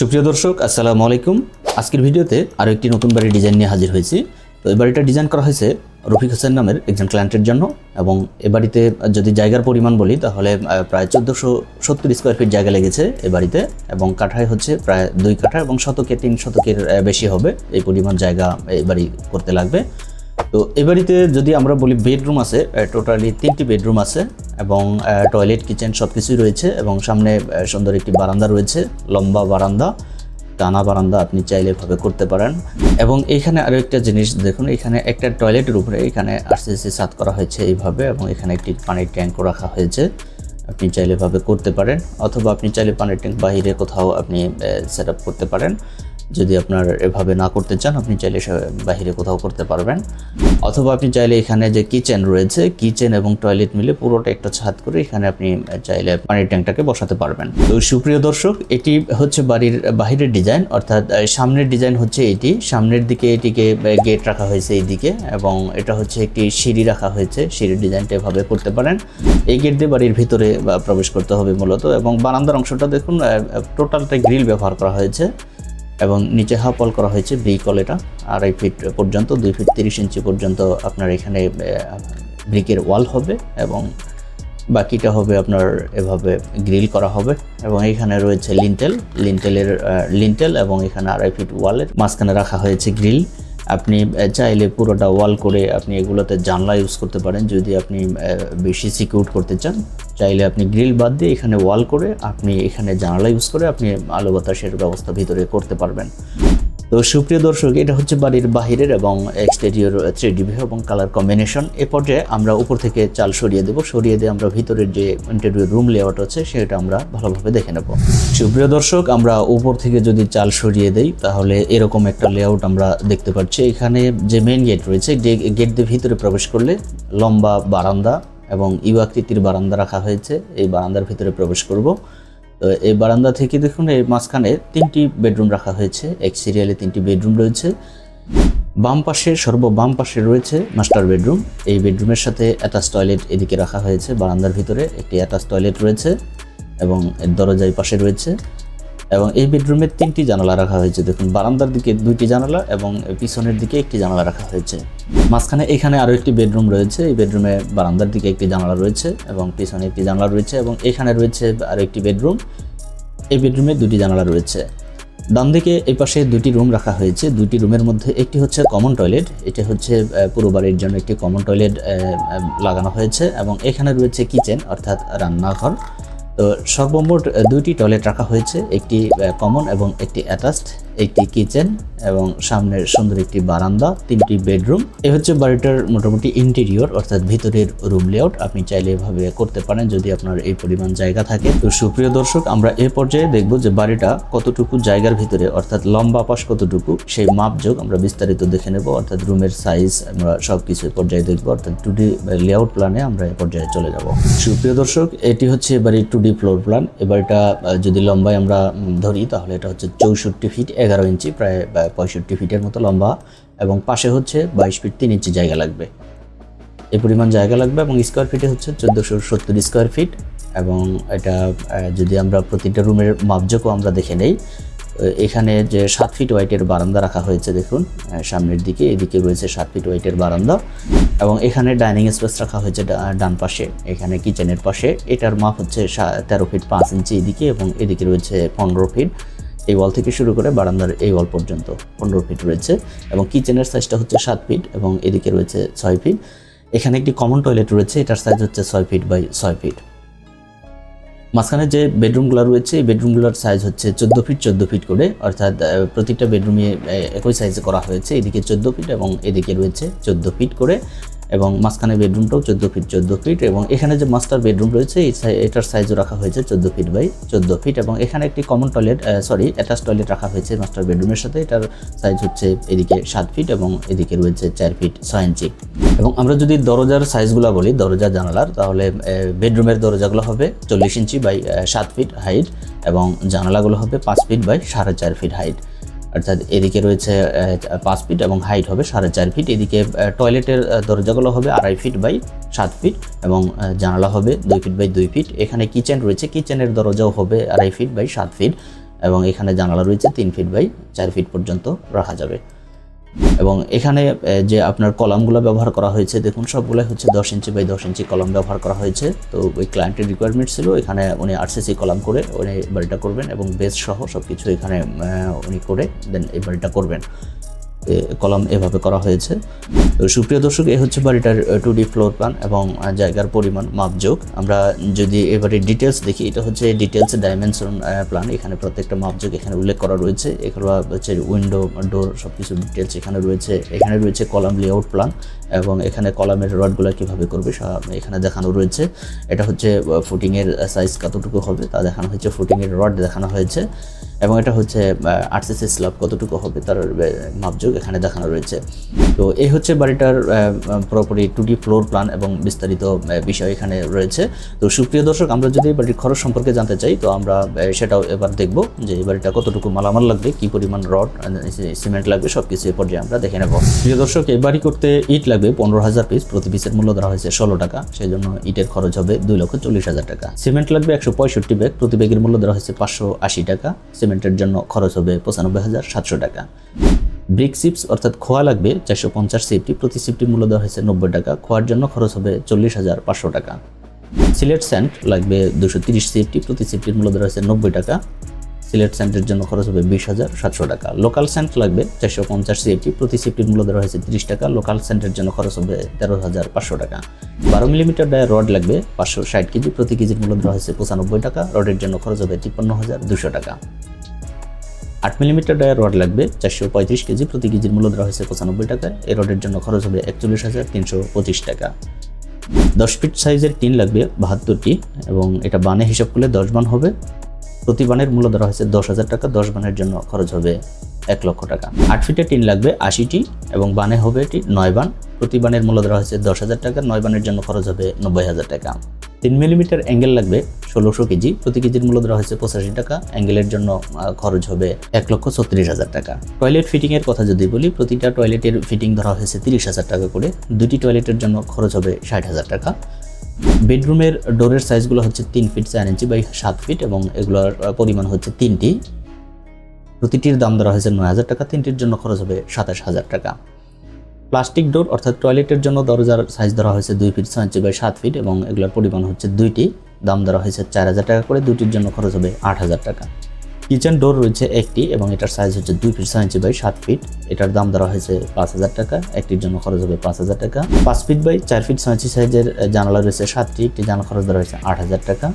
সুপ্রিয় দর্শক, আসসালামু আলাইকুম। আজকের ভিডিওতে আরও একটি নতুন বাড়ির ডিজাইন নিয়ে হাজির হয়েছি। তো এই বাড়িটা ডিজাইন করা হয়েছে রফিক হোসেন নামের একজন ক্লায়েন্টের জন্য এবং এ বাড়িতে যদি জায়গার পরিমাণ বলি, তাহলে প্রায় চোদ্দোশো সত্তর স্কোয়ার ফিট জায়গা লেগেছে এ বাড়িতে এবং কাঠায় হচ্ছে প্রায় দুই কাঠা এবং শতকে তিন শতকের বেশি হবে। এই পরিমাণ জায়গা এই বাড়ি করতে লাগবে। তো এ বাড়িতে যদি আমরা বলি বেডরুম আছে টোটালি তিনটি বেডরুম আছে এবং টয়লেট কিচেন সব কিছুই রয়েছে এবং সামনে সুন্দর একটি বারান্দা রয়েছে, লম্বা বারান্দা। টানা বারান্দা আপনি চাইলে এভাবে করতে পারেন। এবং এখানে আরও একটা জিনিস দেখুন, এখানে একটা টয়লেটের উপরে এখানে আরসিসি সাত করা হয়েছে এইভাবে এবং এখানে একটি পানির ট্যাঙ্কও রাখা হয়েছে। আপনি চাইলে এভাবে করতে পারেন, অথবা আপনি চাইলে পানির ট্যাঙ্ক বাইরে কোথাও আপনি সেট করতে পারেন। যদি আপনার এভাবে না করতে চান, আপনি চাইলে বাইরে কোথাও করতে পারবেন। অথবা আপনি চাইলে এখানে যে কিচেন রয়েছে কিচেন এবং টয়লেট মিলে পুরোটা একটা ছাদ করে এখানে আপনি চাইলে পানির ট্যাঙ্কটাকে বসাতে পারবেন। তো সুপ্রিয় দর্শক, এটি হচ্ছে বাড়ির বাহিরের ডিজাইন অর্থাৎ সামনের ডিজাইন হচ্ছে এটি। সামনের দিকে এটিকে গেট রাখা হয়েছে এইদিকে এবং এটা হচ্ছে একটি সিঁড়ি রাখা হয়েছে। সিঁড়ির ডিজাইনটা এভাবে করতে পারেন। এই গেট দিয়ে বাড়ির ভিতরে প্রবেশ করতে হবে মূলত এবং বারান্দার অংশটা দেখুন টোটালটা গ্রিল ব্যবহার করা হয়েছে। এবং নিচে হাফ ওয়াল করা হয়েছে ব্রিকল এটা আড়াই ফিট পর্যন্ত, দুই ফিট তিরিশ ইঞ্চি পর্যন্ত আপনার এখানে ব্রিকের ওয়াল হবে এবং বাকিটা হবে আপনার এভাবে গ্রিল করা হবে এবং এখানে রয়েছে লিন্টেল লিন্টেলের লিন্টেল এবং এখানে আড়াই ফিট ওয়ালের মাঝখানে রাখা হয়েছে গ্রিল আপনি চাইলে পুরোটা ওয়াল করে আপনি এগুলোতে জানলা ইউজ করতে পারেন। যদি আপনি বেশি সিকিউর করতে চান, চাইলে আপনি গ্রিল বাদ দিয়ে এখানে ওয়াল করে আপনি এখানে জানলা ইউজ করে আপনি আলো বাতাসের ব্যবস্থা ভিতরে করতে পারবেন। তো সুপ্রিয় দর্শক, এটা হচ্ছে বাড়ির বাহিরের এবং এক্সটেরিয়র থ্রি ডিভি এবং কালার কম্বিনেশন এ পর্যায়ে আমরা উপর থেকে চাল সরিয়ে দেব। সরিয়ে দিয়ে আমরা ভিতরের যে ইন্টেরিয়র রুম লেআউট আছে, সেটা আমরা ভালোভাবে দেখে নেব। সুপ্রিয় দর্শক, আমরা উপর থেকে যদি চাল সরিয়ে দেই, তাহলে এরকম একটা লেআউট আমরা দেখতে পাচ্ছি। এখানে যে মেন গেট রয়েছে গেট দিয়ে ভিতরে প্রবেশ করলে লম্বা বারান্দা এবং ইউ আকৃতির বারান্দা রাখা হয়েছে। এই বারান্দার ভিতরে প্রবেশ করব। তো এই বারান্দা থেকে দেখুন, এই মাঝখানে তিনটি বেডরুম রাখা হয়েছে। এক সিরিয়ালে তিনটি বেডরুম রয়েছে। বাম পাশে, সর্ব বাম পাশে রয়েছে মাস্টার বেডরুম। এই বেডরুমের সাথে অ্যাটাচ টয়লেট এদিকে রাখা হয়েছে। বারান্দার ভিতরে একটি অ্যাটাচ টয়লেট রয়েছে এবং এর দরজায় পাশে রয়েছে। এবং এই বেডরুমে তিনটি জানালা রাখা হয়েছে। দেখুন, বারান্দার দিকে দুইটি জানালা এবং পিছনের দিকে একটি জানালা রাখা হয়েছে। মাঝখানে এখানে আরও একটি বেডরুম রয়েছে। এই বেডরুমে বারান্দার দিকে একটি জানালা রয়েছে এবং পিছনে একটি জানালা রয়েছে এবং এখানে রয়েছে আরও একটি বেডরুম। এই বেডরুমে দুটি জানালা রয়েছে। ডান দিকে এই পাশে দুটি রুম রাখা হয়েছে। দুটি রুমের মধ্যে একটি হচ্ছে কমন টয়লেট, এটা হচ্ছে পুরো বাড়ির জন্য একটি কমন টয়লেট লাগানো হয়েছে এবং এখানে রয়েছে কিচেন অর্থাৎ রান্নাঘর। তো সর্বমোট দুইটি টয়লেট রাখা হয়েছে একটি কমন এবং একটি অ্যাটাচড একটি কিচেন এবং সামনের সুন্দর একটি বারান্দা, তিনটি বেডরুম। এ হচ্ছে বাড়িটার মোটামুটি ইন্টেরিয়র অর্থাৎ ভিতরের রুম লেআউট আপনি চাইলে এভাবে করতে পারেন যদি আপনার এই পরিমাণ জায়গা থাকে। তো সুপ্রিয় দর্শক, আমরা এ পর্যায়ে দেখব যে বাড়িটা কতটুকু জায়গার ভিতরে, অর্থাৎ লম্বা পাশ কতটুকু, সেই মাপযোগ আমরা বিস্তারিত দেখে নেব। অর্থাৎ রুমের সাইজ আমরা সব কিছু পর্যায়ে দেখব। অর্থাৎ টু ডি লেআউট প্ল্যানে আমরা এ পর্যায়ে চলে যাব। সুপ্রিয় দর্শক, এটি হচ্ছে এবারে টু ডি ফ্লোর প্ল্যান এবারটা যদি লম্বায় আমরা ধরি, তাহলে এটা হচ্ছে চৌষট্টি ফিট এগারো ইঞ্চি, প্রায় পঁয়ষট্টি ফিটের মতো লম্বা এবং পাশে হচ্ছে বাইশ ফিট তিন ইঞ্চি জায়গা লাগবে। এই পরিমাণ জায়গা লাগবে এবং স্কোয়ার ফিটে হচ্ছে চোদ্দোশো সত্তর স্কোয়ার ফিট এবং এটা যদি আমরা প্রতিটা রুমের মাপযোগও আমরা দেখে নেই এখানে যে সাত ফিট ওয়াইটের বারান্দা রাখা হয়েছে দেখুন সামনের দিকে, এদিকে রয়েছে সাত ফিট ওয়াইটের বারান্দা এবং এখানে ডাইনিং স্পেস রাখা হয়েছে ডান পাশে, এখানে কিচেনের পাশে, এটার মাপ হচ্ছে তেরো ফিট পাঁচ ইঞ্চি এদিকে এবং এদিকে রয়েছে পনেরো ফিট এই ওয়াল থেকে শুরু করে বারান্দার এই ওয়াল পর্যন্ত পনেরো ফিট রয়েছে এবং কিচেনের সাইজটা হচ্ছে সাত ফিট এবং এদিকে রয়েছে ছয় ফিট এখানে একটি কমন টয়লেট রয়েছে, এটার সাইজ হচ্ছে ছয় ফিট বাই ছয় ফিট মাঝখানে যে বেডরুমগুলো রয়েছে, এই বেডরুমগুলোর সাইজ হচ্ছে চোদ্দ ফিট চোদ্দ ফিট করে। অর্থাৎ প্রতিটা বেডরুমে একই সাইজে করা হয়েছে। এদিকে চোদ্দ ফিট এবং এদিকে রয়েছে চোদ্দ ফিট করে। এবং মাঝখানে বেডরুমটাও চোদ্দ ফিট চোদ্দ ফিট এবং এখানে যে মাস্টার বেডরুম রয়েছে এটার সাইজও রাখা হয়েছে চোদ্দ ফিট বাই চোদ্দ ফিট এবং এখানে একটি common toilet sorry attach toilet রাখা হয়েছে মাস্টার বেডরুমের সাথে। এটার সাইজ হচ্ছে এদিকে সাত ফিট এবং এদিকে রয়েছে চার ফিট ছয় ইঞ্চি। এবং আমরা যদি দরজার সাইজগুলো বলি, দরজা জানালার, তাহলে বেডরুমের দরজাগুলো হবে চল্লিশ ইঞ্চি বাই সাত ফিট হাইট এবং জানালাগুলো হবে পাঁচ ফিট বাই সাড়ে চার ফিট হাইট অর্থাৎ এদিকে রয়েছে পাঁচ ফিট এবং হাইট হবে সাড়ে চার ফিট। এদিকে টয়লেটের দরজাগুলো হবে আড়াই ফিট বাই সাত ফিট এবং জানালা হবে দুই ফিট বাই দুই ফিট। এখানে কিচেন রয়েছে কিচেনের দরজাও হবে আড়াই ফিট বাই সাত ফিট এবং এখানে জানালা রয়েছে তিন ফিট বাই চার ফিট পর্যন্ত রাখা যাবে। এবং এখানে যে আপনার কলামগুলো ব্যবহার করা হয়েছে, দেখুন, সবগুলোই হচ্ছে দশ ইঞ্চি বাই দশ ইঞ্চি কলম ব্যবহার করা হয়েছে। তো ওই ক্লায়েন্টের রিকোয়ারমেন্ট ছিল, এখানে উনি আরসিসি কলাম করে উনি বাড়িটা করবেন এবং বেস সহ সব কিছু এখানে উনি করে দেন এই বাড়িটা করবেন। কলাম এভাবে করা হয়েছে। তো সুপ্রিয় দর্শক, এ হচ্ছে বাড়িটার টু ডি ফ্লোর প্ল্যান এবং জায়গার পরিমাণ মাপযোগ। আমরা যদি এবারে ডিটেলস দেখি, এটা হচ্ছে ডিটেলস ডাইমেনশন প্ল্যান এখানে প্রত্যেকটা মাপযোগ এখানে উল্লেখ করা রয়েছে। এগুলো হচ্ছে উইন্ডো ডোর সব কিছু ডিটেলস এখানে রয়েছে। এখানে রয়েছে কলাম লেআউট প্ল্যান এবং এখানে কলামের রডগুলো কীভাবে করবে এখানে দেখানো রয়েছে। এটা হচ্ছে ফুটিংয়ের সাইজ কতটুকু হবে তা দেখানো হয়েছে। ফুটিংয়ের রড দেখানো হয়েছে এবং এটা হচ্ছে আরসিসি স্ল্যাব কতটুকু হবে তার মাপযোগ এখানে দেখানো রয়েছে। তো এই হচ্ছে বাড়িটার পুরোপুরি টু ডি ফ্লোর প্ল্যান এবং বিস্তারিত বিষয় এখানে রয়েছে। তো সুপ্রিয় দর্শক, আমরা যদি বাড়ির খরচ সম্পর্কে জানতে চাই, তো আমরা সেটাও এবার দেখব যে এই বাড়িটা কতটুকু মালামাল লাগবে, কি পরিমাণ রড সিমেন্ট লাগবে সব কিছু এ পর্যায়ে আমরা দেখে নেব। প্রিয় দর্শক, এই বাড়ি করতে ইট লাগবে। পনেরো হাজার পিস প্রতি পিসের মূল্য ধরা হয়েছে ষোলো টাকা। সেই জন্য ইটের খরচ হবে দুই লক্ষ চল্লিশ হাজার টাকা। সিমেন্ট লাগবে একশো পঁয়ষট্টি ব্যাগ। প্রতি ব্যাগের মূল্য ধরা হয়েছে পাঁচশো আশি টাকা। সিমেন্টের জন্য খরচ হবে পঁচানব্বই হাজার সাতশো টাকা। ব্রিক সিপস অর্থাৎ খোয়া লাগবে চারশো পঞ্চাশ সিফটি প্রতি সিফটির মূল্য দেওয়া হয়েছে নব্বই টাকা। খোয়ার জন্য খরচ হবে চল্লিশ হাজার পাঁচশো টাকা। সিলেট স্যান্ড লাগবে দুশো তিরিশ সিফটি প্রতি সিফটির মূল্য দেওয়া হয়েছে নব্বই টাকা। সিলেট সেন্টের জন্য খরচ হবে বিশ হাজার সাতশো টাকা। লোকাল সেন্ট লাগবে চারশো পঞ্চাশ সিএফটি প্রতি সিফটির মূল্য দেওয়া হয়েছে তিরিশ টাকা। লোকাল সেন্টের জন্য খরচ হবে তেরো হাজার পাঁচশো টাকা। বারো মিলিমিটার ডায়ের রড লাগবে পাঁচশো ষাট কেজি। প্রতি কেজির মূল্য দেওয়া হয়েছে পঁচানব্বই টাকা। রডের জন্য খরচ হবে তিপ্পান্ন হাজার দুশো টাকা। আট মিলিমিটার ডায়ের রড লাগবে চারশো পঁয়ত্রিশ কেজি। প্রতি কেজির মূল্য দেওয়া হয়েছে পঁচানব্বই টাকা। এই রডের জন্য খরচ হবে একচল্লিশ হাজার তিনশো পঁচিশ টাকা। দশ ফিট সাইজের টিন লাগবে বাহাত্তরটি এবং এটা বানে হিসাব করলে দশ বান হবে। প্রতি বানের মূল্য ধরা হয়েছে দশ হাজার টাকা, দশ বানের জন্য খরচ হবে এক লক্ষ টাকা। আট ফিটে টিন লাগবে আশিটি এবং বানে হবে এটি নয় বান। প্রতি বানের মূল্য ধরা হয়েছে দশ হাজার টাকা, নয় বানের জন্য খরচ হবে নব্বই হাজার টাকা। তিন মিলিমিটার অ্যাঙ্গেল লাগবে ষোলোশো কেজি, প্রতি কেজির মূল্য ধরা হয়েছে পঁচাশি টাকা, অ্যাঙ্গেলের জন্য খরচ হবে এক লক্ষ ছত্রিশ হাজার টাকা। টয়লেট ফিটিংয়ের কথা যদি বলি, প্রতিটা টয়লেটের ফিটিং ধরা হয়েছে তিরিশ হাজার টাকা করে, দুটি টয়লেটের জন্য খরচ হবে ষাট হাজার টাকা। বেডরুমের ডোরের সাইজগুলো হচ্ছে তিন ফিট চার ইঞ্চি বাই সাত ফিট এবং এগুলোর পরিমাণ হচ্ছে তিনটি। প্রতিটির দাম ধরা হয়েছে নয় হাজার টাকা, তিনটির জন্য খরচ হবে সাতাশ হাজার টাকা। প্লাস্টিক ডোর অর্থাৎ টয়লেটের জন্য দরজার সাইজ ধরা হয়েছে দুই ফিট ছয় ইঞ্চি বাই সাত ফিট এবং এগুলোর পরিমাণ হচ্ছে দুইটি। দাম ধরা হয়েছে চার হাজার টাকা করে দুটির জন্য খরচ হবে আট হাজার টাকা। কিচেন ডোর রয়েছে একটি এবং এটার সাইজ হচ্ছে দুই ফিট ছয় ইঞ্চি বাই সাত ফিট এটার দাম ধরা হয়েছে পাঁচ হাজার টাকা। একটির জন্য খরচ হবে পাঁচ হাজার টাকা। পাঁচ ফিট বাই চার ফিট ছয় ইঞ্চি সাইজের জানালা রয়েছে সাতটি। একটি জানালা খরচ ধরা হয়েছে আট হাজার টাকা।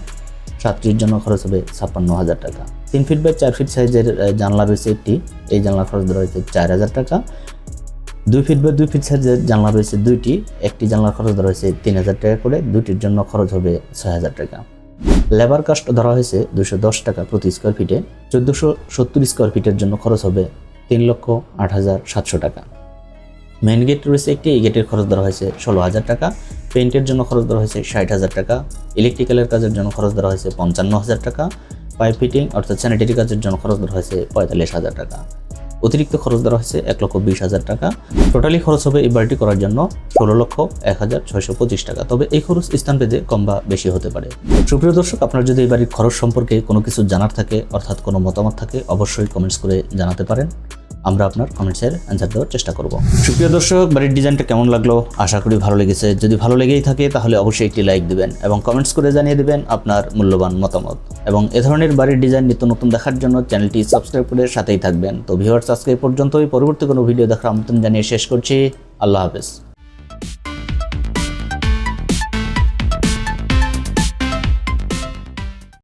সাতটির জন্য খরচ হবে ছাপ্পান্ন হাজার টাকা। তিন ফিট বাই চার ফিট সাইজের জানলা রয়েছে একটি। এই জানলা খরচ ধরা হয়েছে চার হাজার টাকা। দুই ফিট বাই দুই ফিট সাইজের জানলা রয়েছে দুইটি। একটি জানলার খরচ ধরা হয়েছে তিন হাজার টাকা করে। দুইটির জন্য খরচ হবে ছয় হাজার টাকা। লেবার কাস্ট ধরা হয়েছে দুশো দশ টাকা প্রতি স্কোয়ার ফিটে চোদ্দোশো সত্তর স্কোয়ার ফিটের জন্য খরচ হবে তিন লক্ষ আট হাজার সাতশো টাকা। মেন গেট রয়েছে একটি, এই গেটের খরচ ধরা হয়েছে ষোলো হাজার টাকা। পেইন্টের জন্য খরচ ধরা হয়েছে ষাট হাজার টাকা। ইলেকট্রিক্যালের কাজের জন্য খরচ ধরা হয়েছে পঞ্চান্ন হাজার টাকা। পাইপ ফিটিং অর্থাৎ স্যানিটারি কাজের জন্য খরচ ধরা হয়েছে পঁয়তাল্লিশ হাজার টাকা। অতিরিক্ত খরচ ধরা হয়েছে এক লক্ষ বিশ হাজার টাকা। টোটালি খরচ হবে এই বাড়িটি করার জন্য ষোলো লক্ষ এক হাজার ছয়শো পঁচিশ টাকা। তবে এই খরচ স্থান পেতে কম বা বেশি হতে পারে। সুপ্রিয় দর্শক, আপনার যদি এই বাড়ির খরচ সম্পর্কে কোনো কিছু জানার থাকে, অর্থাৎ কোনো মতামত থাকে, অবশ্যই কমেন্টস করে জানাতে পারেন। আমরা আপনার কমেন্টসের অ্যান্সার দেওয়ার চেষ্টা করব। সুপ্রিয় দর্শক, বাড়ির ডিজাইনটা কেমন লাগল? আশা করি ভালো লেগেছে। যদি ভালো লেগেই থাকে, তাহলে অবশ্যই একটি লাইক দেবেন এবং কমেন্টস করে জানিয়ে দেবেন আপনার মূল্যবান মতামত। এবং এ ধরনের বাড়ির ডিজাইন নিত্য নতুন দেখার জন্য চ্যানেলটি সাবস্ক্রাইব করে সাথেই থাকবেন। তো ভিউয়ার্স আজকে পর্যন্তই। পরবর্তী কোনো ভিডিও দেখার আমন্ত্রণ জানিয়ে শেষ করছি। আল্লাহ হাফেজ।